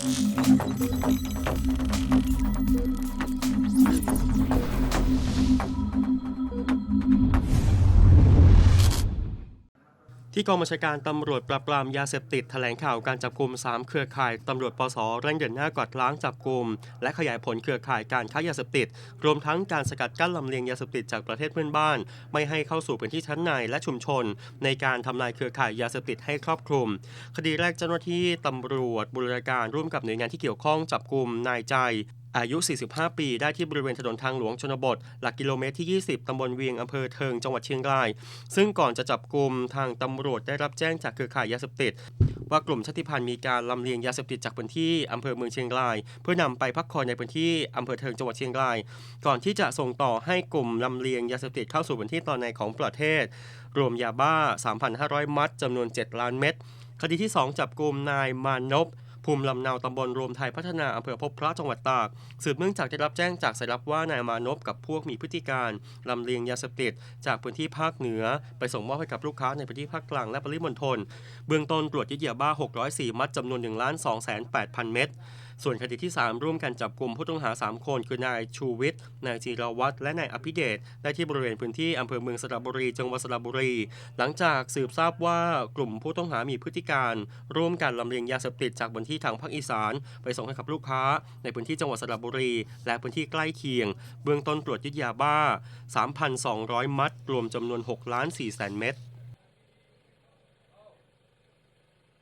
Thank you. ที่กองบัญชาการตำรวจปราบปรามยาเสพติดแถลงข่าวการจับกลุ่ม 3 เครือข่ายตำรวจปสเร่งเดินหน้ากวาดล้างจับกลุ่มและขยายผลเครือข่ายการค้ายาเสพติด รวมทั้งการสกัดกั้นลำเลียงยาเสพติดจากประเทศเพื่อนบ้าน ไม่ให้เข้าสู่พื้นที่ชั้นในและชุมชน ในการทำลายเครือข่ายยาเสพติดให้ครอบคลุม คดีแรกเจ้าหน้าที่ตำรวจบูรณาการร่วมกับหน่วยงานที่เกี่ยวข้องจับกลุ่มนายใจ อายุ 45 ปี ได้ที่บริเวณถนนทางหลวงชนบท หลักกิโลเมตรที่ 20 ตำบลเวียง อำเภอเทิง จังหวัดเชียงราย ซึ่งก่อนจะจับกลุ่มทางตำรวจได้รับแจ้งจากเครือข่ายยาเสพติด ว่ากลุ่มชาติพันธุ์มีการลำเลียงยาเสพติดจากพื้นที่อำเภอเมืองเชียงราย เพื่อนำไปพักคอยในพื้นที่อำเภอเทิงจังหวัดเชียงราย ก่อนที่จะส่งต่อให้กลุ่มลำเลียงยาเสพติดเข้าสู่พื้นที่ตอนในของประเทศ รวมยาบ้า 3,500 มัดจำนวน 7 ล้านเม็ดคดีที่ 2 จับกลุ่มนายมานพ ภูมิลำเนาตำบลรวมไทยพัฒนาอำเภอพบพระจังหวัดตาก สืบเนื่องจากได้รับแจ้งจากสายลับว่านายมานพกับพวกมีพฤติการลำเลียงยาเสพติดจากพื้นที่ภาคเหนือ ไปส่งมอบให้กับลูกค้าในพื้นที่ภาคกลางและปริมณฑลเบื้องต้นตรวจยึดยาบ้า 604 มัดจำนวน1ล้าน2 8 0 0 0 เม็ด ส่วนคดีที่ 3 ร่วมกันจับกลุ่มผู้ต้องหา 3 คน คือนายชูวิทย์นายจีรวัตรและนายอภิเดชได้ที่บริเวณพื้นที่อำเภอเมืองสระบุรี จังหวัดสระบุรี หลังจากสืบทราบว่ากลุ่มผู้ต้องหามีพฤติการ ร่วมกันลำเลียงยาเสพติดจากพื้นที่ทางภาคอีสาน ไปส่งให้กับลูกค้า ในพื้นที่จังหวัดสระบุรี และพื้นที่ใกล้เคียง เบื้องต้นตรวจยึดยาบ้า 3,200 มัดรวมจำนวน6ล้าน4แสนเม็ด